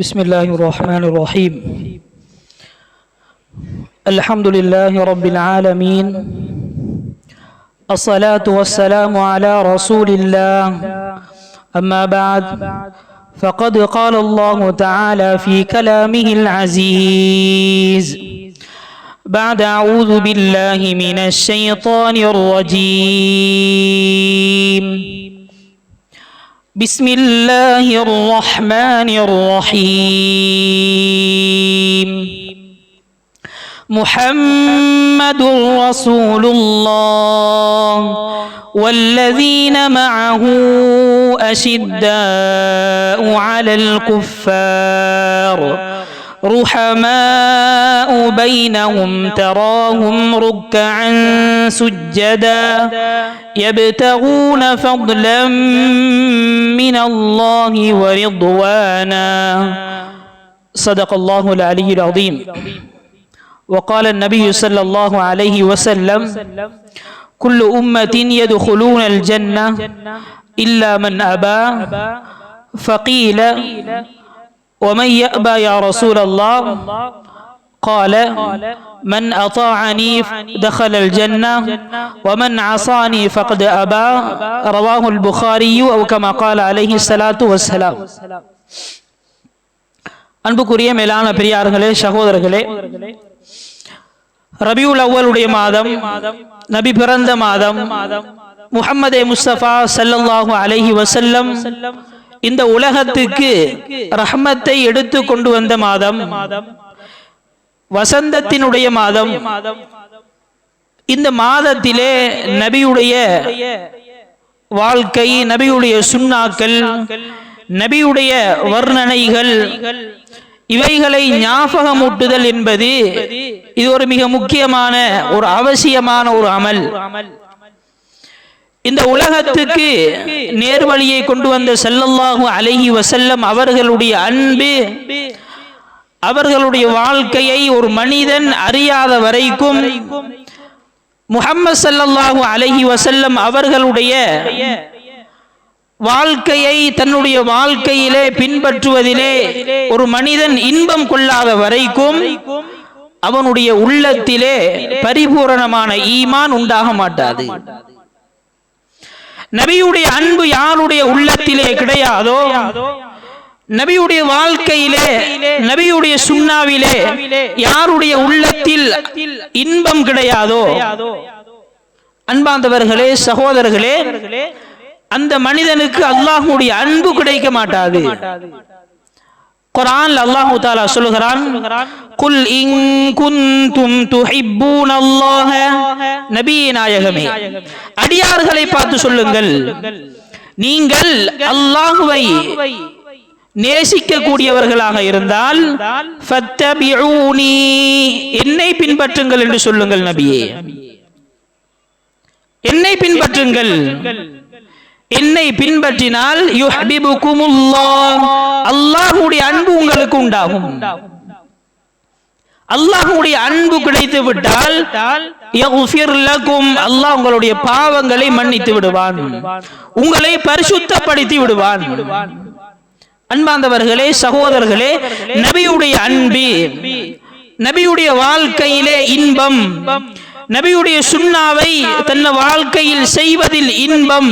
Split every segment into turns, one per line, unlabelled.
بسم الله الرحمن الرحيم. الحمد لله رب العالمين. الصلاة والسلام على رسول الله. أما بعد فقد قال الله تعالى في كلامه العزيز بعد أعوذ بالله من الشيطان الرجيم. بسم الله الرحمن الرحيم محمد رسول الله والذين معه أشداء على الكفار رحماء بينهم تراهم ركعا سجدا يبتغون فضلا من الله ورضوانا. صدق الله العلي العظيم. وقال النبي صلى الله عليه وسلم كل أمة يدخلون الجنة إلا من أبى فقيل ومن يأبى يا رسول الله قال من أطاعني دخل الجنة ومن عصاني فقد أبى رواه البخاري أو كما قال عليه الصلاة والسلام அன்புக்குரிய மேலான பெரியார்களே சகோதரர்களே ரபியுல் அவ்வளுடைய மாதம் நபி பிறந்த மாதம் முஹம்மதே முஸ்தபா சல்லல்லாஹு அலைஹி வசல்லம் இந்த உலகத்துக்கு ரஹ்மத்தை எடுத்து கொண்டு வந்த மாதம் வசந்தத்தினுடைய மாதம். இந்த மாதத்திலே நபியுடைய வாழ்க்கை நபியுடைய சுண்ணாக்கள் நபியுடைய வர்ணனைகள் இவைகளை ஞாபகமூட்டுதல் என்பது இது ஒரு மிக முக்கியமான ஒரு அவசியமான ஒரு அமல். இந்த உலகத்துக்கு நேர்வழியை கொண்டு வந்த செல்லல்லாஹு அழகி வசல்லம் அவர்களுடைய அன்பு அவர்களுடைய வாழ்க்கையை ஒரு மனிதன் அறியாத வரைக்கும் முகம்மது சல்லல்லாஹு அலஹி வசல்லம் அவர்களுடைய வாழ்க்கையை தன்னுடைய வாழ்க்கையிலே பின்பற்றுவதிலே ஒரு மனிதன் இன்பம் கொள்ளாத வரைக்கும் அவனுடைய உள்ளத்திலே பரிபூரணமான ஈமான் உண்டாக மாட்டாது. நபியுடைய அன்பு யாருடைய உள்ளத்திலே கிடையாதோ? நபியுடைய வாழ்க்கையிலே நபியுடைய சுண்ணாவிலே யாருடைய உள்ளத்தில் இன்பம் கிடையாதோ? அன்பாந்தவர்களே சகோதரர்களே அந்த மனிதனுக்கு அல்லாஹுடைய அன்பு கிடைக்க மாட்டாது. குரான் அல்லாஹு தாலா சொல்லுகிறான் குல் இன் குந்தும் துஹிப்பூன் அல்லாஹ நாயகமே அடியார்களை பார்த்து சொல்லுங்கள் நீங்கள் அல்லாஹுவை நேசிக்க கூடியவர்களாக இருந்தால் என்னை பின்பற்றுங்கள் என்று சொல்லுங்கள் நபியே என்னை பின்பற்றுங்கள் என்னை பின்பற்றினால் அல்லாஹுடைய அன்பு உங்களுக்கு உண்டாகும் அல்லாஹுடைய அன்பு கிடைத்து விட்டால் அல்லாஹ் உங்களுடைய பாவங்களை மன்னித்து விடுவான். உங்களை பரிசுத்தப்படுத்தி விடுவான். அன்பாந்தவர்களே சகோதரர்களே நபியுடைய அன்பு நபியுடைய வாழ்க்கையிலே இன்பம் நபியுடைய சுண்ணாவை தன் வாழ்க்கையில் செய்வதில் இன்பம்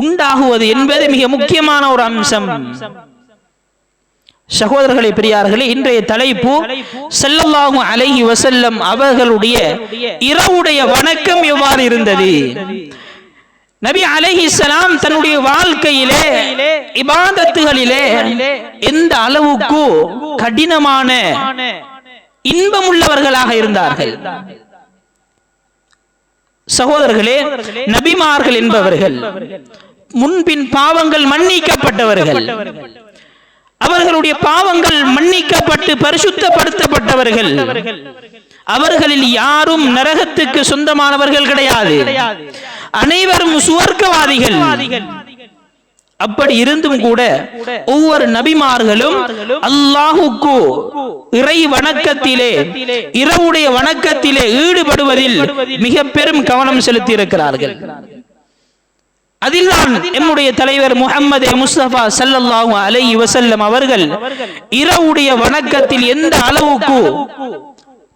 உண்டாகுவது என்பது மிக முக்கியமான ஒரு அம்சம். சகோதரர்களை பெரியார்களே இன்றைய தலைப்பு செல்லல்லாகும் அலைஹி வசல்லம் அவர்களுடைய இரவுடைய வணக்கம் எவ்வாறு இருந்தது? நபி அலைஹிஸ்லாம் தன்னுடைய வாழ்க்கையிலே இபாதத்துகளிலே எந்த அளவுக்கு கடினமான இன்பம் உள்ளவர்களாக இருந்தார்கள்? சகோதரர்களே நபிமார்கள் என்பவர்கள் முன்பின் பாவங்கள் மன்னிக்கப்பட்டவர்கள். அவர்களுடைய பாவங்கள் மன்னிக்கப்பட்டு பரிசுத்தப்படுத்தப்பட்டவர்கள். அவர்களில் யாரும் நரகத்துக்கு சொந்தமானவர்கள் கிடையாது. அனைவரும் சுவர்க்கவாதிகள். அப்படி இருந்தும் கூட ஒவ்வொரு நபிமார்களும் அல்லாஹுக்கு இறை வணக்கத்திலே இரவுடைய வணக்கத்திலே ஈடுபடுவதில் மிக பெரும் கவனம் செலுத்தி இருக்கிறார்கள் அதில்தான் நம்முடைய தலைவர் முகமது முஸ்தபா சல்லல்லாஹு அலைஹி வஸல்லம் அவர்கள் இரவுடைய வணக்கத்தில் எந்த அளவுக்கு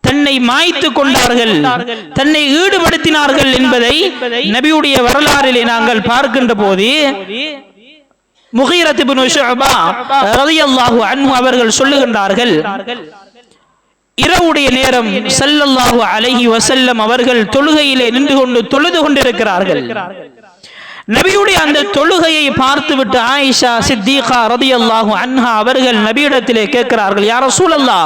தன்னை மாய்த்து கொண்டார்கள் தன்னை ஈடுபடுத்தினார்கள் என்பதை நபியுடைய வரலாறிலே நாங்கள் பார்க்கின்ற போது முகீரத் இப்னு ஷுஅபா ரலியல்லாஹு அன்ஹு அவர்கள் சொல்லுகின்றார்கள் இரவுடைய நேரம் ஸல்லல்லாஹு அலைஹி வஸல்லம் அவர்கள் தொழுகையிலே நின்று கொண்டு தொழுது கொண்டிருக்கிறார்கள். நபியுடைய அந்த தொழுகையை பார்த்துவிட்டு ஆயிஷா சித்திகா ரதியல்லாஹு அன்ஹா அவர்கள் நபியிடத்திலே கேட்கிறார்கள் யார சூழல்லா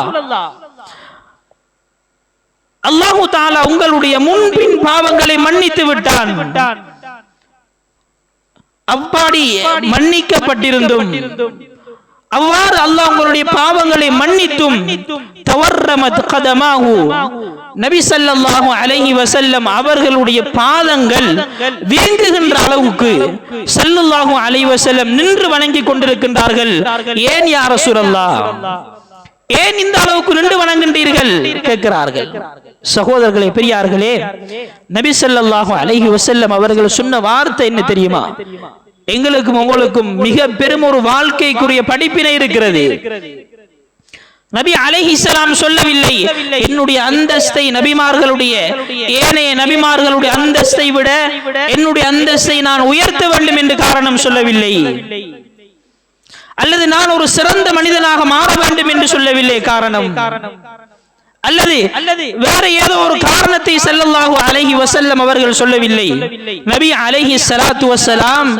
அல்லாஹு தாலா உங்களுடைய முன்பின் பாவங்களை மன்னித்து விட்டான். அப்பாடி மன்னிக்கப்பட்டிருந்தும். அவ்வாறு அல்லாஹ் உங்களுடைய பாவங்களை மன்னித்தும் தவர்ரமத் கதமாஹு. நபி ஸல்லல்லாஹு அலைஹி வஸல்லம் அவர்களுடைய பாதங்கள் வீங்குகின்ற அளவுக்கு ஸல்லல்லாஹு அலைஹி வஸல்லம் நின்று வணங்கிக் கொண்டிருக்கின்றார்கள். ஏன் யா ரசூலல்லாஹ்? ஏன் இந்த அளவுக்கு நின்று வணங்குகின்றீர்கள் கேட்கிறார்கள். சகோதரர்களே பெரியார்களே நபி ஸல்லல்லாஹு அலைஹி வஸல்லம் அவர்கள் சொன்ன வார்த்தை என்ன தெரியுமா? எங்களுக்கும் உங்களுக்கும் மிக பெரும் ஒரு வாழ்க்கைக்குரிய படிப்பினை இருக்கிறது. நபி அலைஹிஸ்ஸலாம் சொல்லவில்லை. என்னுடைய அந்தஸ்தை நபிமார்களுடைய ஏனைய நபிமார்களுடைய அந்தஸ்தை விட என்னுடைய அந்தஸ்தை நான் உயர்த்த வேண்டும் என்று காரணம் சொல்லவில்லை. அல்லது நான் ஒரு சிறந்த மனிதனாக மாற வேண்டும் என்று சொல்லவில்லை காரணம். அல்லது அல்லது வேற ஏதோ ஒரு காரணத்தை ஸல்லல்லாஹு அலைஹி வஸல்லம் அவர்கள் சொல்லவில்லை. நபி அலைஹி ஸலாத்து வஸலாம்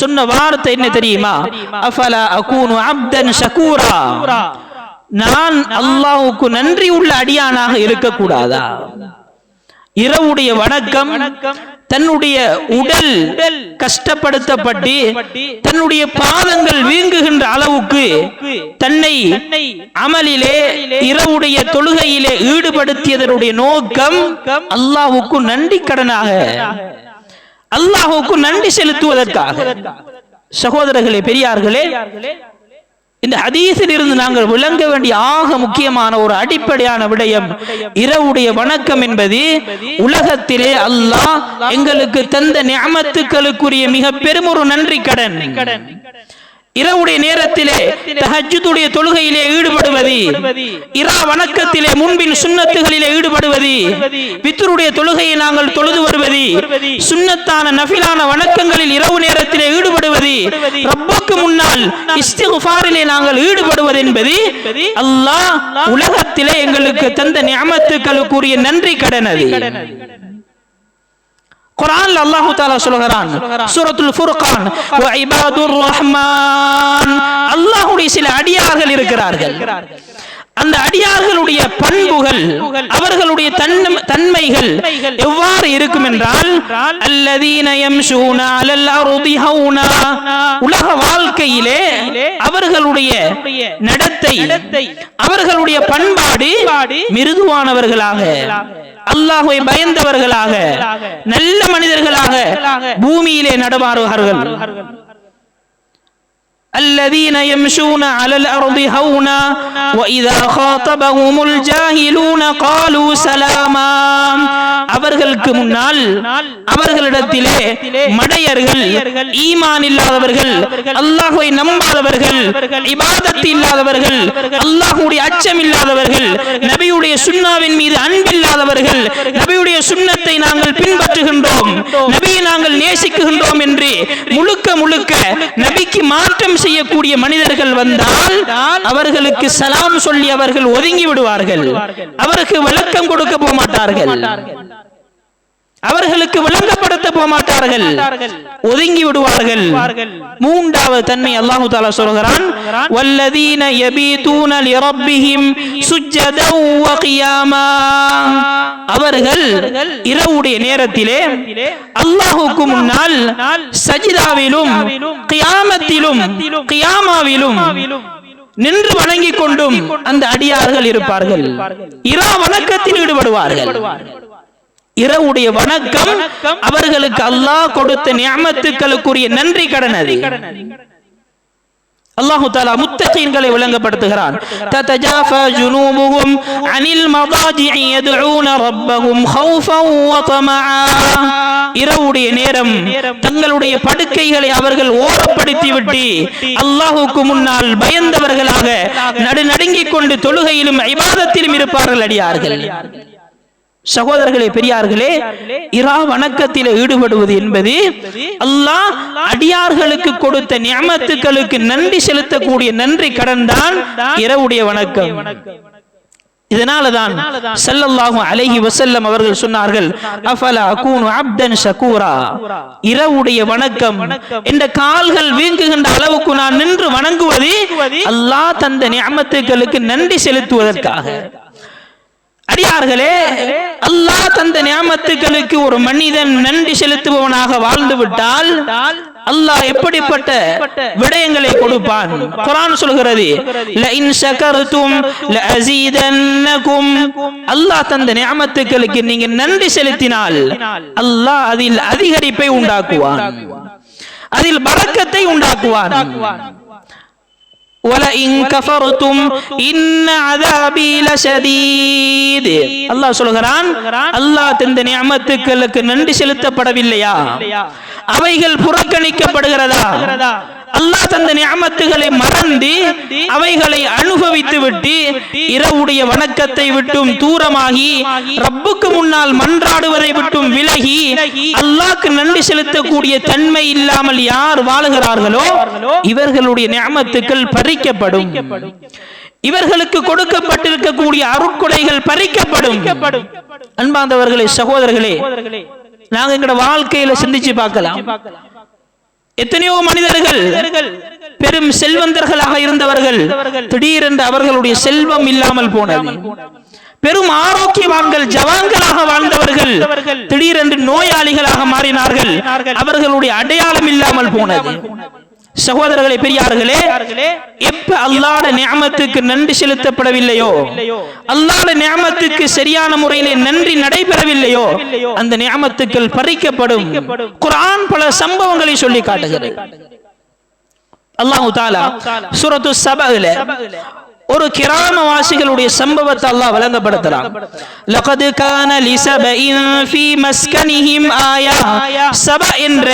சொன்ன வார்த்தை என்ன தெரியுமா? அஃபலா அகூனு அப்தன் ஷகூரா? நான் அல்லாஹ்வுக்கு நன்றி உள்ள அடியானாக இருக்கக்கூடாதா? இரவுடைய வணக்கம் தன்னுடைய உடல் கஷ்டப்படுத்தப்பட்டு தன்னுடைய பாதங்கள் வீங்குகின்ற அளவுக்கு தன்னை அமலிலே இரவுடைய தொழுகையிலே ஈடுபடுத்தியதனுடைய நோக்கம் அல்லாஹ்வுக்கு நன்றி கடனாக. அல்லாஹ்வுக்கு நன்றி செலுத்துவதற்காக. சகோதரர்களே பெரியார்களே இந்த ஹதீஸில் இருந்து நாங்கள் விளங்க வேண்டிய ஆக முக்கியமான ஒரு அடிப்படையான விடயம் இரவுடைய வணக்கம் என்பது உலகத்திலே அல்லாஹ் எங்களுக்கு தந்த நியமத்துக்களுக்குரிய மிக பெரும் ஒரு நன்றி கடன் இரவுடைய நேரத்திலே தஹஜ்ஜுடைய தொழுகையிலே ஈடுபடுவது. இரா வணக்கத்திலே முன்பின் சுன்னத்துகளிலே ஈடுபடுவது. வித்ருடைய தொழுகையை நாங்கள் தொழுது வருவது. சுன்னத்தான நஃபிலான வணக்கங்களில் இரவு நேரத்திலே ஈடுபடுவது. ரப்புக்கு முன்னால் இஸ்திகுஃபாரிலே நாங்கள் ஈடுபடுவது என்பது அல்லாஹ் உலகத்திலே எங்களுக்கு தந்த நியமத்துக்களுக்குரிய நன்றி கடன் அது குர்ஆன்ல அல்லாஹ் தஆலா சொல்கிறான் சூரத்துல் ஃபுர்கான் வ இபாதுர் ரஹ்மான் அல்லாஹ்வுடைய சில அடியார்கள் இருக்கிறார்கள் அந்த அடியார்களுடைய பண்புகள் அவர்களுடைய தன்மைகள் எவ்வாறு இருக்கும் என்றால் உலக வாழ்க்கையிலே அவர்களுடைய நடத்தை அவர்களுடைய பண்பாடு மிருதுவானவர்களாக அல்லாஹ்வை பயந்தவர்களாக நல்ல மனிதர்களாக பூமியிலே நடமாறுவார்கள் الذين يمشون على الأرض هونا وإذا خاطبهم الجاهلون قالوا سلاما அவர்களுக்கு முன்னால் அவர்களிடத்திலே மடையர்கள் ஈமான் இல்லாதவர்கள் அல்லாஹ்வை நம்பாதவர்கள் இபாதத் இல்லாதவர்கள் அல்லாஹ்வுடைய அச்சம் இல்லாதவர்கள் நபியுடைய சுன்னாவின் மீது அன்பில்லாதவர்கள் நபியுடைய சுன்னத்தை நாங்கள் பின்பற்றுகின்றோம் நபியை நாங்கள் நேசிக்குகின்றோம் என்று முழுக்க முழுக்க நபிக்கு மாற்றம் செய்யக்கூடிய மனிதர்கள் வந்தால் அவர்களுக்கு சலாம் சொல்லி அவர்கள் ஒதுங்கி விடுவார்கள். அவருக்கு விளக்கம் கொடுக்க போக மாட்டார்கள் அவர்களுக்கு விளங்கப்படுத்த போக மாட்டார்கள். ஒதுங்கி விடுவார்கள். மூன்றாவது தன்மை அல்லாஹு தாலா சொல்கிறான் வல்லதீன யபீதூன லிரப்பிஹிம் சுஜ்ஜதன் வ கியாமா அவர்கள் இரவுடைய நேரத்திலே அல்லாஹுக்கு முன்னால் சஜிதாவிலும் கியாமத்திலும் கியாமாவிலும் நின்று வணங்கிக் கொண்டும் அந்த அடியார்கள் இருப்பார்கள். இரா வணக்கத்தில் ஈடுபடுவார்கள். இரவுடைய வணக்கம். அவர்களுக்கு அல்லாஹ் கொடுத்த நியமத்துக்களுக்குரிய நன்றி கடன் அது அல்லாஹு தாலா முத்தகீன்களை விளங்கப்படுத்துகிறான். ததஜாஃபா ஜுனூபுஹும் அனில் மதாஜிஇ யதுஊன ரப்பஹும் ஹௌஃபன் வ தமஆ இரவுடைய நேரம் தங்களுடைய படுக்கைகளை அவர்கள் ஓரப்படுத்தி விட்டு அல்லாஹுக்கு முன்னால் பயந்தவர்களாக நடுநடுங்கிக் கொண்டு தொழுகையிலும் இபாதத்திலும் இருப்பார்கள் அடியார்கள். சகோதரர்களே பெரியார்களே இரா வணக்கத்தில் ஈடுபடுவது என்பது அல்லாஹ் அடியார்களுக்கு கொடுத்த நியமத்துக்களுக்கு நன்றி செலுத்தக்கூடிய நன்றி கடன் தான் இரவுடைய வணக்கம். இதனாலதான் ஸல்லல்லாஹு அலைஹி வஸல்லம் அவர்கள் சொன்னார்கள் அஃபலா அகூனு அப்தன் ஷகூரா? இரவுடைய வணக்கம். இந்த கால்கள் வீங்குகின்ற அளவுக்கு நான் நின்று வணங்குவது அல்லாஹ் தந்த நியமத்துக்களுக்கு நன்றி செலுத்துவதற்காக. அடியார்களே அல்லாஹ் தந்த நியமத்துக்களுக்கு ஒரு மனிதன் நன்றி செலுத்துபவனாக வாழ்ந்து விட்டால் அல்லாஹ் எப்படிப்பட்ட விடயங்களை கொடுப்பான்? குரான் சொல்கிறது லஇன் ஷகர்தும் லஅஸீதன்னகும். அல்லாஹ் தந்த நியமத்துக்களுக்கு நீங்க நன்றி செலுத்தினால் அல்லாஹ் அதில் அதிகரிப்பை உண்டாக்குவான் அதில் பறக்கத்தை உண்டாக்குவான். அல்லாஹ் சொல்கிறான் அல்லாஹ் தந்த நியமத்துக்களுக்கு நன்றி செலுத்தப்படவில்லையா? அவைகள் புறக்கணிக்கப்படுகிறதா? அல்லாஹ் தந்த நியமத்துகளை மறந்து அவைகளை அனுபவித்து விட்டு இரவுடைய வணக்கத்தை விட்டும் தூரமாகி ரப்புக்கு முன்னால் மன்றாடுவதை விட்டும் விலகி அல்லாஹ்க்கு நன்றி செலுத்தக்கூடிய தன்மை இல்லாமல் யார் வாழுகிறார்களோ இவர்களுடைய நியமத்துக்கள் பறிக்கப்படும். இவர்களுக்கு கொடுக்கப்பட்டிருக்கக்கூடிய அருட்கொடைகள் பறிக்கப்படும். அன்பாந்தவர்களே சகோதரர்களே நாங்க எங்களோட வாழ்க்கையில சிந்திச்சு பார்க்கலாம். எத்தனையோ மனிதர்கள் பெரும் செல்வந்தர்களாக இருந்தவர்கள். திடீரென்று அவர்களுடைய செல்வம் இல்லாமல் போனது. பெரும் ஆரோக்கியவான்கள் ஜவான்களாக வாழ்ந்தவர்கள் திடீரென்று நோயாளிகளாக மாறினார்கள். அவர்களுடைய அடையாளம் இல்லாமல் போனது. சகோதரர்களே பெரியார்களே எப்ப அல்லாட நியமத்துக்கு நன்றி செலுத்தப்படவில்லையோ அல்லாட நியமத்துக்கு சரியான முறையிலே நன்றி நடைபெறவில்லையோ அந்த நியமத்துக்கள் பறிக்கப்படும். குரான் பல சம்பவங்களை சொல்லி காட்டுகிறது. அல்லாஹு தாலா சுரத்து சபல ஒரு கிராமவாசிகளுடைய சம்பவத்தை அல்லாஹ் வழங்கப்படுத்துறான் லகது கான லிசபஇன் ஃபீ மஸ்கனிஹிம் ஆயா. சப என்ற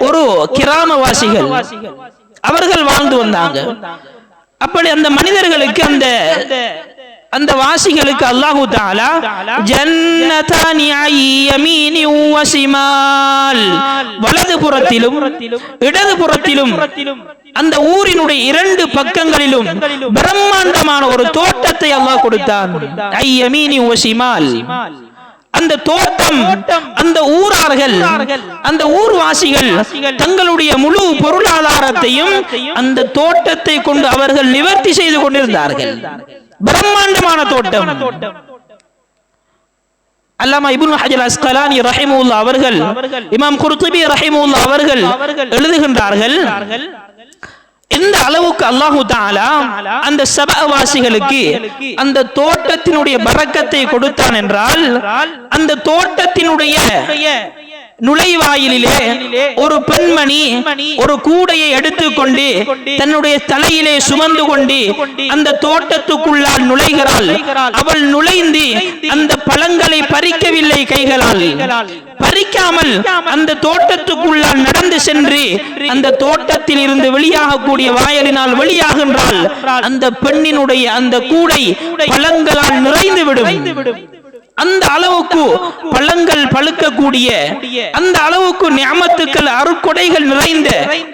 ஒரு கிராமவாசிகள் அவர்கள் வாழ்ந்து வந்தாங்க. அப்படி அந்த மனிதர்களுக்கு அந்த அந்த வாசிகளுக்கு அல்லாஹு தாலா ஜன்னதானி யமீனி வசிமால் வலது புறத்திலும் இடது புறத்திலும் அந்த ஊரினுடைய இரண்டு பக்கங்களிலும் பிரம்மாண்டமான ஒரு தோட்டத்தை அல்லாஹ் கொடுத்தான். அந்த தோட்டம் அந்த ஊரார்கள் அந்த ஊர்வாசிகள் தங்களுடைய முழு பொருளாதாரத்தையும் அந்த தோட்டத்தை கொண்டு அவர்கள் நிவர்த்தி செய்து கொண்டிருந்தார்கள். பிரம்மாண்டமான தோட்டம். அல்லாமா இப்னு ஹஜர் அஸ்கலானி ரஹிமுல்லா அவர்கள் இமாம் குர்துபி ரஹிமுல்லா அவர்கள் எழுதுகின்றார்கள் எந்த அளவுக்கு அல்லாஹு தாலா அந்த சபவாசிகளுக்கு அந்த தோட்டத்தினுடைய பறக்கத்தை கொடுத்தான் என்றால் அந்த தோட்டத்தினுடைய நுழைவாயிலே ஒரு பெண்மணி ஒரு கூடையை எடுத்துக்கொண்டு தன்னுடைய தலையிலே சுமந்து கொண்டு அந்த தோட்டத்துக்குள்ளால் நுழைகிறாள். அவள் நுழைந்து அந்த பழங்களை பறிக்கவில்லை கைகளால். பறிக்காமல் அந்த தோட்டத்துக்குள்ளால் நடந்து சென்று அந்த தோட்டத்தில் இருந்து வெளியாகக்கூடிய வாயலினால் வெளியாகின்றாள். அந்த பெண்ணினுடைய அந்த கூடை பழங்களால் நிறைந்து விடும் அந்த அளவுக்கு பழங்கள் பழுக்கக்கூடிய அந்த அளவுக்கு ஞாமத்துக்கள் அருட்கொடைகள் நிறைந்த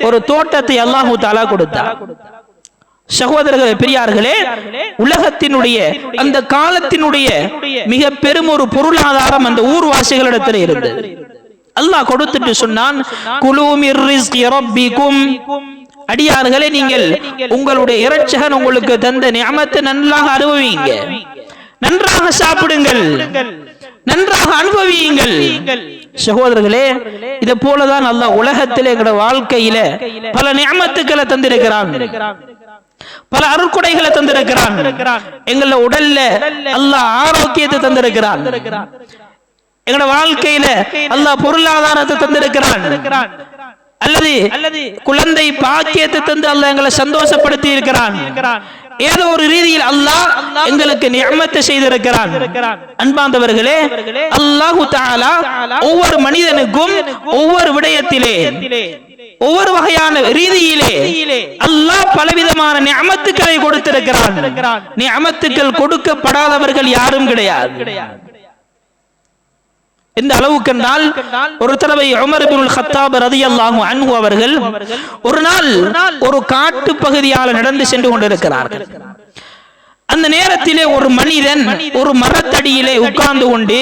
ஒரு தோட்டத்தை அல்லாஹு தாலா கொடுத்தார் சகோதரர்களே பெரியார்களே உலகத்தினுடைய அந்த காலத்தினுடைய மிக பெரும் ஒரு பொருளாதாரம் அந்த ஊர்வாசிகளிடத்தில் இருந்தது. அல்லாஹ் கொடுத்துட்டு சொன்னான் குலூமிர் ரிஸ்கி ரப்பிக்கும். அடியார்களே நீங்கள் உங்களுடைய இறைச்சகன் உங்களுக்கு தந்த நியமத்தை நன்றாக அனுபவிங்க. நன்றாக சாப்பிடுங்கள். நன்றாக அனுபவியுங்கள். சகோதரர்களே இதை போலதான் அல்லாஹ் உலகத்தில் எங்களோட வாழ்க்கையில பல நியமத்துக்களை தந்திருக்கிறான். பல அருட்கொடைகளை தந்திருக்கிறான். எங்கள உடல்ல அல்லாஹ் ஆரோக்கியத்தை தந்திருக்கிறான். எங்களோட வாழ்க்கையில அல்லாஹ் பொருளாதாரத்தை தந்திருக்கிறான். அல்லது அல்லது குழந்தை பாக்கியத்தை தந்து அல்லாஹ் எங்களை சந்தோஷப்படுத்தி இருக்கிறான் ஏதோ ஒரு ரீதியில் அல்லாஹ் எங்களுக்கு நியமத்தை செய்திருக்கிறான். அன்பாந்தவர்களே அல்லாஹு தஆலா ஒவ்வொரு மனிதனுக்கும் ஒவ்வொரு விடயத்திலே ஒவ்வொரு வகையான ரீதியிலே அல்லாஹ் பலவிதமான நியமத்துக்களை கொடுத்திருக்கிறான். நியமத்துக்கள் கொடுக்கப்படாதவர்கள் யாரும் கிடையாது. இந்த அளவுக்கு என்றால் ஒரு தடவை உமர் பின் ஹத்தாப் ரதி அல்லாஹு அன்பு அவர்கள் ஒரு நாள் ஒரு காட்டு பகுதியால் நடந்து சென்று கொண்டிருக்கிறார்கள். அந்த நேரத்திலே ஒரு மனிதன் ஒரு மரத்தடியிலே உட்கார்ந்து கொண்டு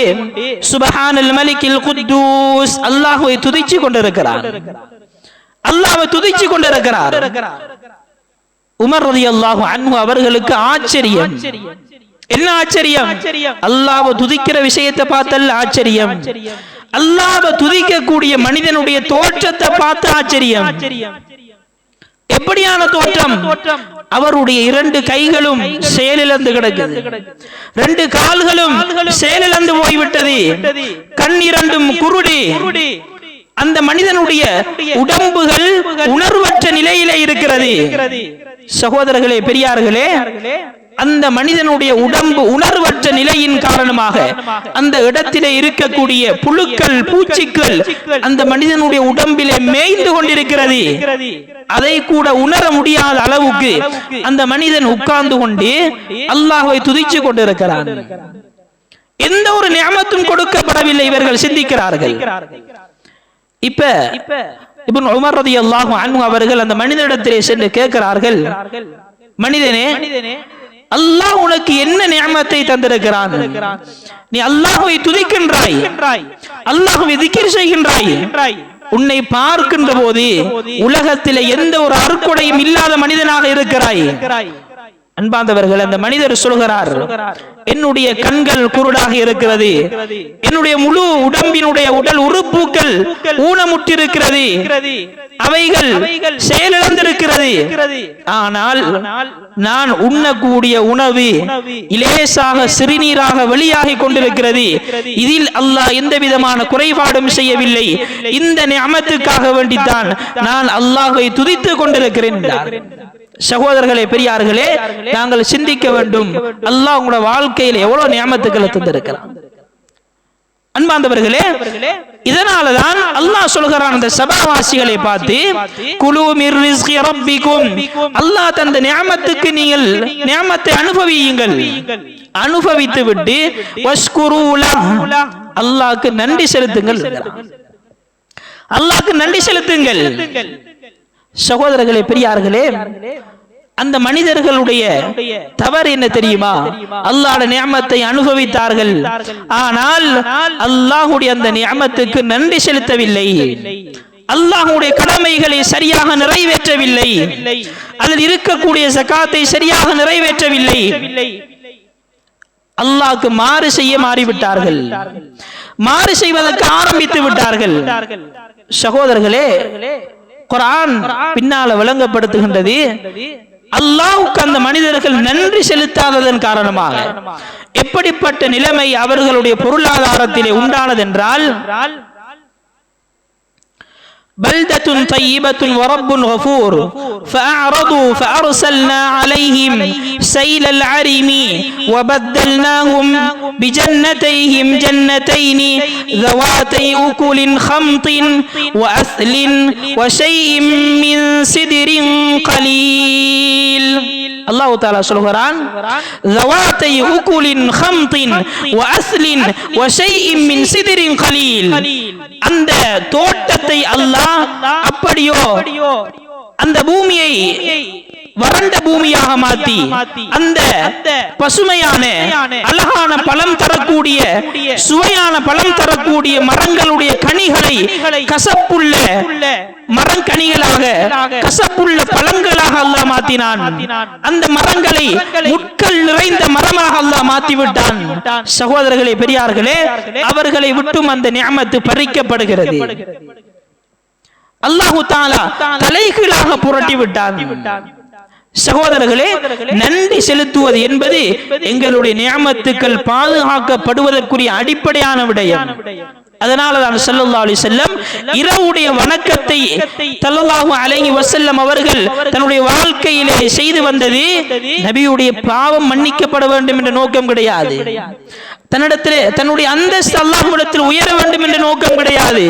சுபஹானல் மலிக்கில் குத்தூஸ் அல்லாஹுவை துதிச்சு கொண்டிருக்கிறார் அல்லாஹ்வை துதிச்சு கொண்டிருக்கிறார் உமர் ரதி அல்லாஹு அன்பு அவர்களுக்கு ஆச்சரியம். என்ன ஆச்சரியம்? அல்லாஹ்வை துதிக்கிற விஷயத்தை பார்த்தல் ஆச்சரியம். அல்லாஹ்வை துதிக்கக்கூடிய மனிதனுடைய தோற்றத்தை பார்த்து ஆச்சரியம். எப்படியான தோற்றம்? அவருடைய இரண்டு கைகளும் செயலிழந்து கிடக்குது ரெண்டு கால்களும் செயலிழந்து போய்விட்டது. கண் இரண்டும் குருடி. அந்த மனிதனுடைய உடம்புகள் உணர்வற்ற நிலையிலே இருக்கிறது. சகோதரர்களே பெரியார்களே அந்த மனிதனுடைய உடம்பு உணர்வற்ற நிலையின் காரணமாக அந்த இடத்திலே இருக்கக்கூடிய புழுக்கள் பூச்சிக்கள் அந்த மனிதனுடைய உடம்பிலே மேய்ந்து கொண்டிருக்கிறது. அதை கூட உணர முடியாத அளவுக்கு அந்த மனிதன் உட்கார்ந்து கொண்டு அல்லாஹை துதிச்சு கொண்டிருக்கிறான். எந்த ஒரு நியமத்தும் கொடுக்கப்படவில்லை இவர்கள் சிந்திக்கிறார்கள். இப்ப இப்ப உமர் ரதி அல்லாஹும் அவர்கள் அந்த மனிதனிடத்திலே சென்று கேட்கிறார்கள் மனிதனே அல்லாஹ் உனக்கு என்ன நியமத்தை தந்திருக்கிறான்? நீ அல்லாஹுவை துதிக்கின்றாய். அல்லாஹுவை திக்கிர் செய்கின்றாய். உன்னை பார்க்கின்ற போது உலகத்தில எந்த ஒரு அருக்குடையும் இல்லாத மனிதனாக இருக்கிறாய். அன்பாந்தவர்கள் அந்த மனிதர் சொல்கிறார் என்னுடைய கண்கள் குருடாக இருக்கிறது. என்னுடைய முழு உடம்பினுடைய உடல் உறுப்புகள் ஊனமுற்றிருக்கிறது. அவைகள் செயலிழந்து செயலிழந்திருக்கிறது ஆனால் நான் உண்ணக்கூடிய உணவு இலேசாக சிறுநீராக வெளியாகி கொண்டிருக்கிறது. இதில் அல்லாஹ் எந்த விதமான குறைபாடும் செய்யவில்லை. இந்த நியமத்துக்காக வேண்டித்தான் நான் அல்லாஹை துதித்துக் கொண்டிருக்கிறேன். சகோதரர்களே பெரியார்களே நாங்கள் சிந்திக்க வேண்டும். அல்லாஹ் உங்களோட வாழ்க்கையில் எவ்வளவு நியமத்துக்களை தந்திருக்கிறான்? அன்பாந்தவர்களே இதனாலதான் அல்லாஹ் சொல்கிறான் அந்த சபாவாசிகளை பார்த்து குழு மிர் ரிஸ்கி ரப்பிக்கும். அல்லாஹ் தந்த நியமத்துக்கு நீங்கள் நியமத்தை அனுபவியுங்கள். அனுபவித்து விட்டு அல்லாஹ்க்கு நன்றி செலுத்துங்கள். அல்லாஹ்க்கு நன்றி செலுத்துங்கள். சகோதரர்களே பெரியார்களே அந்த மனிதர்களுடைய தவறு என்ன தெரியுமா? அல்லாட நியமத்தை அனுபவித்தார்கள். ஆனால் அல்லாஹுடைய அந்த நியமத்துக்கு நன்றி செலுத்தவில்லை. அல்லாஹுடைய கடமைகளை சரியாக நிறைவேற்றவில்லை. அதில் இருக்கக்கூடிய சகாத்தை சரியாக நிறைவேற்றவில்லை. அல்லாஹ்க்கு மாறு செய்ய மாறிவிட்டார்கள். மாறு செய்வதற்கு ஆரம்பித்து விட்டார்கள். சகோதரர்களே குரான் பின்னால விளங்கப்படுத்துகின்றது அல்லாஹ்வுக்கு அந்த மனிதர்கள் நன்றி செலுத்தாததன் காரணமாக எப்படிப்பட்ட நிலைமை அவர்களுடைய பொருளாதாரத்திலே உண்டானதென்றால் بلدة طيبة ورب غفور فأعرضوا فأرسلنا عليهم سيل العرم وبدلناهم بجنتيهم جنتين ذواتي أكل خمط وأثل وشيء من سدر قليل அல்லாஹு தாலா சொல்கிறான் ஜவாத்தை உகுலின் ஹம்தின் வ அஸ்லின் வ சிதிரின் கலீல். அந்த தோட்டத்தை அல்லாஹ் அப்படியோ அந்த பூமியை வறண்ட பூமியாக மாத்தி அந்த பசுமையான அழகான பழம் தரக்கூடிய சுவையான பழம் தரக்கூடிய மரங்களுடைய கனிகளை கசப்புள்ள மரங்கனிகளாக கசப்புள்ள பழங்களாக அல்லாஹ் மாத்தினான். அந்த மரங்களை முட்கள் நிறைந்த மரமாக அல்லாஹ் மாத்தி விட்டான் சகோதரர்களே பெரியார்களே அவர்களை விட்டும் அந்த நியமத்து பறிக்கப்படுகிறது. அல்லாஹு தாலா தலைகீழாக புரட்டி விட்டான் சகோதரர்களே நன்றி செலுத்துவது என்பது எங்களுடைய நியமத்துக்கள் பாதுகாக்கப்படுவதற்குரிய அடிப்படையான விடயம். அதனால தான் ஸல்லல்லாஹு அலைஹி வஸல்லம் இரவுடைய வணக்கத்தை ஸல்லல்லாஹு அலைஹி வஸல்லம் அவர்கள் தன்னுடைய வாழ்க்கையிலே செய்து வந்தது நபியுடைய பாவம் மன்னிக்கப்பட வேண்டும் என்ற நோக்கம் கிடையாது. தன்னிடத்திலே தன்னுடைய அந்தஸ்து அல்லாஹ்விடத்தில் உயர வேண்டும் என்ற நோக்கம் கிடையாது.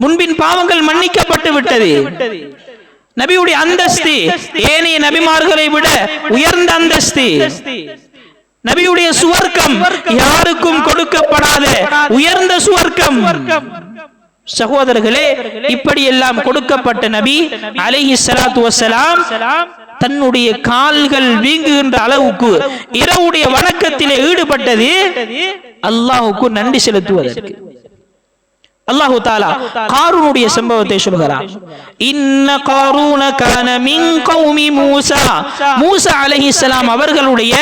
முன்பின் பாவங்கள் மன்னிக்கப்பட்டு விட்டது. நபியுடைய அந்தஸ்து ஏனைய நபிமார்களை விட உயர்ந்த அந்தஸ்து. நபியுடைய சுவர்க்கம் யாருக்கும் கொடுக்கப்படாத உயர்ந்த சுவர்க்கம். சகோதரர்களே இப்படி எல்லாம் கொடுக்கப்பட்ட நபி அலைஹி ஸலாத்து வஸலாம் தன்னுடைய கால்கள் வீங்குகின்ற அளவுக்கு இரவுடைய வணக்கத்திலே ஈடுபட்டது அல்லாஹ்வுக்கு நன்றி செலுத்துவதற்கு. அல்லாஹு தாலா காரூனுடைய சம்பவத்தை சொல்கிறான் இன்ன காரூன கான மின் கௌமி மூசா. மூசா அலைஹிஸ்ஸலாம் அவர்களுடைய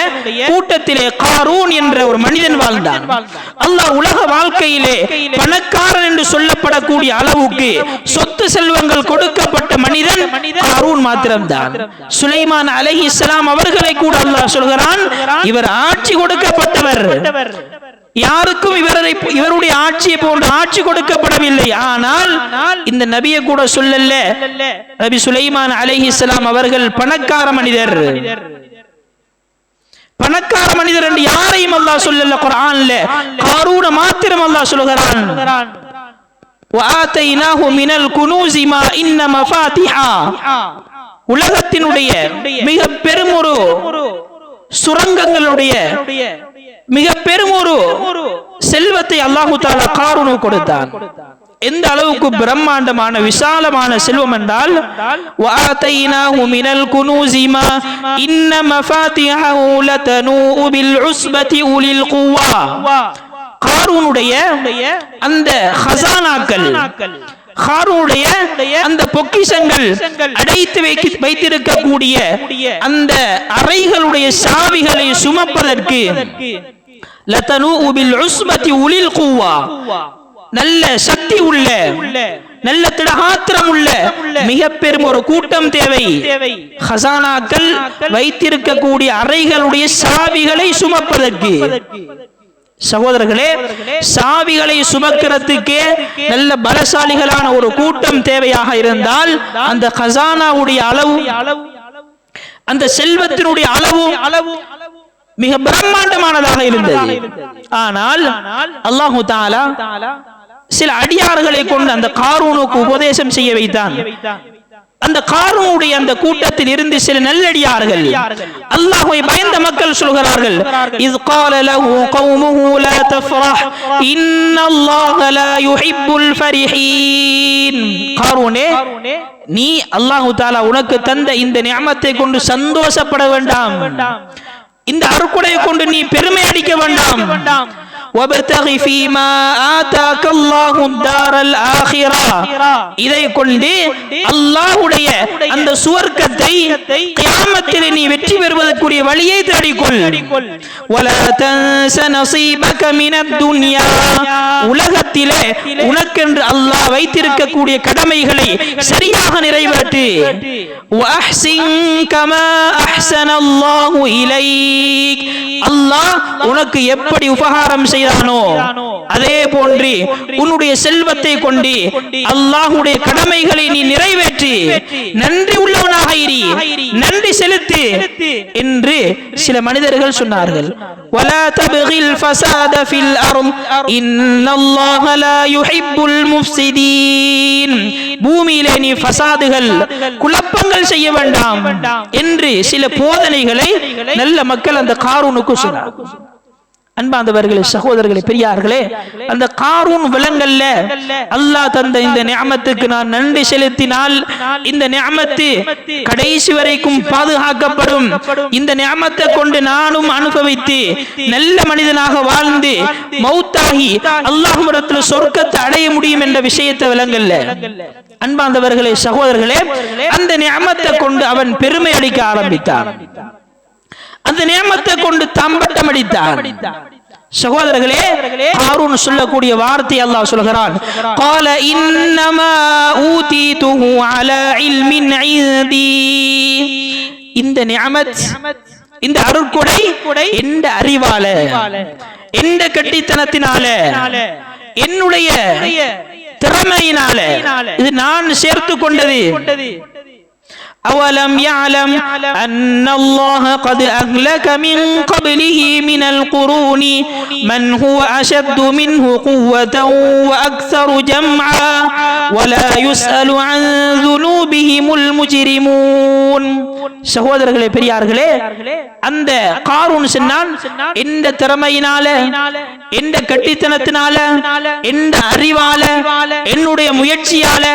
கூட்டத்திலே காரூன் என்ற ஒரு மனிதன் வாழ்ந்தான். அல்லாஹ் உலக வாழ்க்கையிலே பணக்காரன் என்று சொல்லப்படக்கூடிய அளவுக்கு சொத்து செல்வங்கள் கொடுக்கப்பட்ட மனிதன் காரூன் மாத்திரம்தான். சுலைமான் அலைஹிஸ்ஸலாம் அவர்களை கூட அல்லாஹ் சொல்கிறான் இவர் ஆட்சி கொடுக்கப்பட்டவர். யாருக்கும் இவரை இவருடைய ஆட்சியை போன்ற ஆட்சி கொடுக்கப்படவில்லை ஆனால் இந்த நபியை கூட சொல்லல நபி சுலைமான் அலைஹிஸ்ஸலாம் அவர்கள் பணக்கார மனிதர் பணக்கார மனிதர் என்று யாரையும் அல்லாஹ் சொல்லல குர்ஆன்ல காரூன மாத்திரம் அல்லாஹ் சொல்கிறான் وآتيناه من الكنوز ما إن مفاتحا உலகத்தினுடைய மிக பெரும் ஒரு சுரங்கங்களுடைய மிக பெரும் ஒரு செல்வத்தை அல்லாஹு தாலா காரூனு கொடுத்தான் எந்த அளவுக்கு பிரம்மாண்டமான விசாலமான செல்வம் என்றால் وَآتَيْنَاهُ مِنَ الْكُنُوزِ مَا إِنَّ مَفَاتِحَهُ لَتَنُوءُ بِالْعُصْبَةِ أُولِي الْقُوَّةِ காரூனுடைய அந்த ஹசானாக்கள் ஹாரூனுடைய அந்த பொக்கிஷங்கள் அடைத்து வைக்க வைத்திருக்கக்கூடிய அந்த அறைகளுடைய சாவிகளை சுமப்பதற்கு லதனு நல்ல சக்தி உள்ள நல்ல திடகாத்திரம் உள்ள மிக பெரும் ஒரு கூட்டம் தேவை. ஹசானாக்கள் வைத்திருக்கக்கூடிய அறைகளுடைய சாவிகளை சுமப்பதற்கு. சகோதரர்களே சாவிகளை சுமக்கிறதுக்கே நல்ல பலசாலிகளான ஒரு கூட்டம் தேவையாக இருந்தால் அந்த கசானாவுடைய அளவு அந்த செல்வத்தினுடைய அளவு அளவு மிக பிரம்மாண்டமானதாக இருந்தது ஆனால் அல்லாஹு தாலா சில அடியார்களை கொண்டு அந்த காரூனுக்கு உபதேசம் செய்ய வைத்தான் அந்த காரூனுடைய அந்த கூட்டத்தில் இருந்து சில நல்லடியார்கள் அல்லாஹ்வை பயந்த மக்கள் சொல்கிறார்கள் இஸ் قال له قومه لا تفرح ان الله لا يحب الفرحين காரூனே நீ அல்லாஹ் தஆலா உனக்கு தந்த இந்த நியமத்தை கொண்டு சந்தோஷப்பட வேண்டாம் இந்த அருக்குடையை கொண்டு நீ பெருமை அடிக்க வேண்டாம். وابتغ فيما آتاك الله الدار الآخرة இதை கொண்டு அல்லாஹ்வுடைய அந்த சுவர்க்கத்தை கியாமத்திலே நீ வெற்றி பெறுவதற்குரிய வழியை தேடிக்கொள் ولا تنس نصيبك من الدنيا உலகத்திலே உனக்கென்று அல்லாஹ் வைத்திருக்கக்கூடிய கடமைகளை சரியாக நிறைவேற்று واحسن كما احسن الله اليك அல்லாஹ் உனக்கு எப்படி உபகாரம் செய்தானோ அதே போன்று உன்னுடைய செல்வத்தை கொண்டு அல்லாஹ்வுடைய கடமைகளை நீ நிறைவேற்றி நன்றி உள்ளவனாக இரு நன்றி செலுத்து என்று சில மனிதர்கள் சொன்னார்கள் ولا تبغي الفساد في الارض ان الله لا يحب المفسدين பூமியிலே நீ ஃபசாதுகள் குழப்பங்கள் செய்ய வேண்டாம் என்று சில போதனைகளை நல்ல மக்கள் அந்த காரூனுக்கு சொன்னார் அன்பாந்தவர்களே சகோதரர்களே பெரியார்களே அந்த காரூன் விலங்கல்ல அல்லாஹ் தந்த இந்த நியமத்துக்கு நான் நன்றி செலுத்தினால் இந்த நியமத்து கடைசி வரைக்கும் பாதுகாக்கப்படும். இந்த நியமத்தை கொண்டு நானும் அனுபவித்து நல்ல மனிதனாக வாழ்ந்து மௌத்தாகி அல்லாஹ்விடத்தில் சொர்க்கத்தை அடைய முடியும் என்ற விஷயத்தை விலங்கல்ல. அன்பாந்தவர்களே சகோதரர்களே அந்த நியமத்தை கொண்டு அவன் பெருமை அளிக்க ஆரம்பித்தான். அந்த நியமத்தை கொண்டு தம்பட்டம் அடித்தான் சகோதரர்களே ஹாரூன் சொல்லக்கூடிய வார்த்தை அல்லாஹ் சொல்கிறான் قال انما اوتيته على علم عندي இந்த நியமத் இந்த அருட்கொடை எந்த அறிவால எந்த கட்டித்தனத்தினால என்னுடைய திறமையினால இது நான் சேர்த்து கொண்டது أولم يعلم أن الله قد أهلك من قبله من القرون من هو أشد منه قوة وأكثر جمعا ولا يسأل عن ذنوبهم المجرمون சகோதரர்களே பெரியார்களே அந்த காரூன் சொன்னான் எந்த திறமையினால எந்த கட்டித்தனத்தினால எந்த அறிவால என்னுடைய முயற்சியால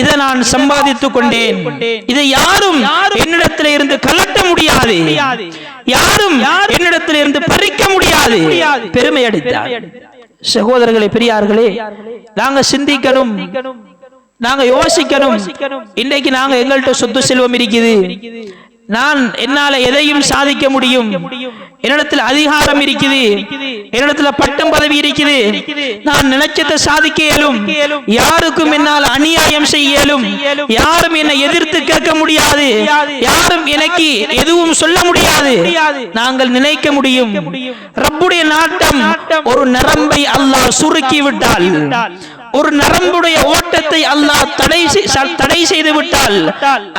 இதை நான் சம்பாதித்துக் கொண்டேன் இதை யாரும் என்னிடத்தில் இருந்து கலட்ட முடியாது. யாரும் என்னிடத்தில் இருந்து பறிக்க முடியாது. பெருமை அடித்தார். சகோதரர்களே பெரியார்களே நாங்க சிந்திக்கணும். நாங்க யோசிக்கணும். இன்னைக்கு நாங்க எங்கள்கிட்ட சொத்து செல்வம் இருக்குது. நான் என்னால எதையும் சாதிக்க முடியும். என்னிடத்தில் அதிகாரம் இருக்குது. என்னிடத்துல பட்டம் பதவி இருக்குது. நான் நினைச்சதை சாதிக்க இயலும். யாருக்கும் என்னால் அநியாயம் செய்ய இயலும். யாரும் என்னை எதிர்த்து கேட்க முடியாது. யாரும் எனக்கு எதுவும் சொல்ல முடியாது. நாங்கள் நினைக்க முடியும். ரப்புடைய நாட்டம் ஒரு நரம்பை அல்லாஹ் சுருக்கி விட்டால் ஒரு நரம்புடைய ஓட்டத்தை அல்லாஹ் தடை தடை செய்து விட்டால்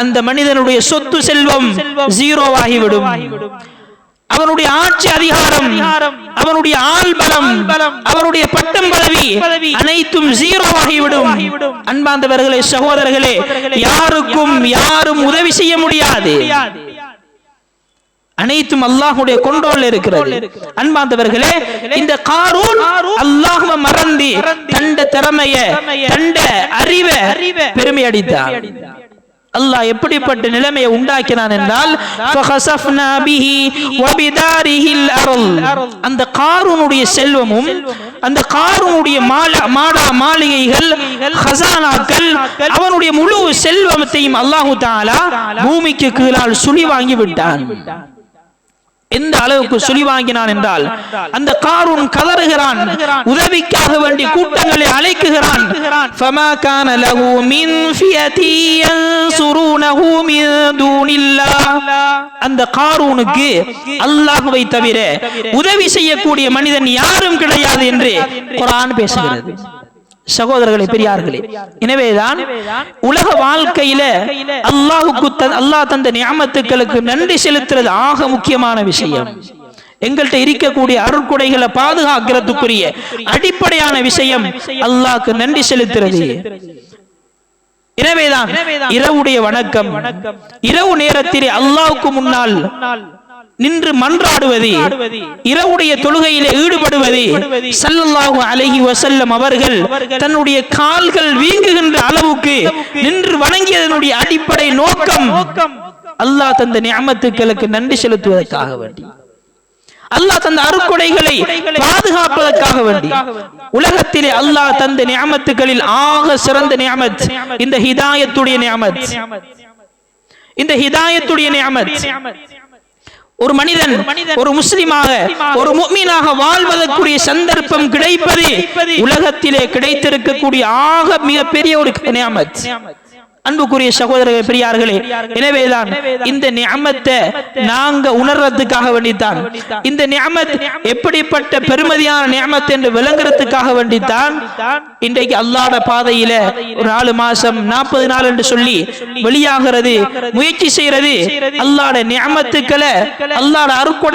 அந்த மனிதனுடைய சொத்து செல்வம் ஜீரோவாகிவிடும். அவனுடைய ஆட்சி அதிகாரம் அவனுடைய ஆள் பலம் அவனுடைய பட்டம் பதவி அனைத்தும் ஜீரோவாகிவிடும். அன்பாந்தவர்களே சகோதரர்களே யாருக்கும் யாரும் உதவி செய்ய முடியாது. அனைத்தும் அல்லாஹுடைய கொண்டோல் இருக்கிறது. அன்பாந்தவர்களே இந்த காரூன் அல்லாஹுவ மறந்தி தண்ட திறமைய தண்ட அறிவை பெருமை அடித்தார் அல்லாஹ் எப்படிப்பட்ட நிலைமையை உண்டாக்கினான் என்றால் அந்த காரூனுடைய செல்வமும் அந்த காரூனுடைய மாடா மாளிகைகள் ஹசானாக்கள் அவனுடைய முழு செல்வத்தையும் அல்லாஹு தாலா பூமிக்கு கீழால் சுழி வாங்கி விட்டான். எந்த அளவுக்கு சொல்லி வாங்கினான் என்றால் அந்த காரூன் கதறுகிறான். உதவிக்காக வேண்டி கூட்டங்களை அழைக்குகிறான். ஃபமா கான மின் ஃபியதி யன்சுரூனஹு மின் தூனில்லாஹ். அந்த காரூனுக்கு அல்லாஹ்வை தவிர உதவி செய்யக்கூடிய மனிதன் யாரும் கிடையாது என்று குரான் பேசுகிறது. சகோதரர்களே பெரியார்களே எனவேதான் உலக வாழ்க்கையில அல்லாஹுக்கு அல்லாஹ் தந்த நியமத்துக்களுக்கு நன்றி செலுத்துறது ஆக முக்கியமான விஷயம். எங்கள்கிட்ட இருக்கக்கூடிய அருட்கொடைகளை பாதுகாக்கிறதுக்குரிய அடிப்படையான விஷயம் அல்லாஹ்க்கு நன்றி செலுத்துறது. எனவேதான் இரவுடைய வணக்கம். இரவு நேரத்திலே அல்லாஹ்வுக்கு முன்னால் நின்று மன்றாடுவது இரவுடைய தொழுகையிலே ஈடுபடுவது ஸல்லல்லாஹு அலைஹி வஸல்லம் அவர்கள் தன்னுடைய கால்கள் வீங்குகின்ற அளவுக்கு நின்று வணங்கியதனுடைய அடிப்படை நோக்கம் அல்லாஹ் தந்த நியமத்துக்களுக்கு நன்றி செலுத்துவதற்காக வேண்டி. அல்லாஹ் தந்த அருக்கொடைகளை பாதுகாப்பதற்காக வேண்டி. உலகத்திலே அல்லாஹ் தந்த நியமத்துக்களில் ஆக சிறந்த நியமத் இந்த ஹிதாயத்துடைய நியமத். இந்த ஹிதாயத்துடைய நியமத். ஒரு மனிதன் ஒரு முஸ்லிமாக ஒரு முஃமினாக வாழ்வதற்குரிய சந்தர்ப்பம் கிடைப்பது உலகத்திலே கிடைத்திருக்கக்கூடிய ஆக மிகப்பெரிய ஒரு நியமத். அன்புக்குரிய சகோதரர்கள் பெரியார்களே எனவேதான் இந்த நியமத்தை நாங்க உணர்றதுக்காக வேண்டித்தான். இந்த நியமத் எப்படிப்பட்ட பெருமதியான நியமத் என்று விளங்குறதுக்காக வேண்டித்தான். இன்றைக்கு அல்லாஹ்ட பாதையில ஒரு நாலு மாசம் நாற்பது நாள் என்று சொல்லி வெளியாகிறது முயற்சி செய்யறது அல்லாஹ்ட நியமத்துக்களை அல்லாஹ்ட அருக்கொடை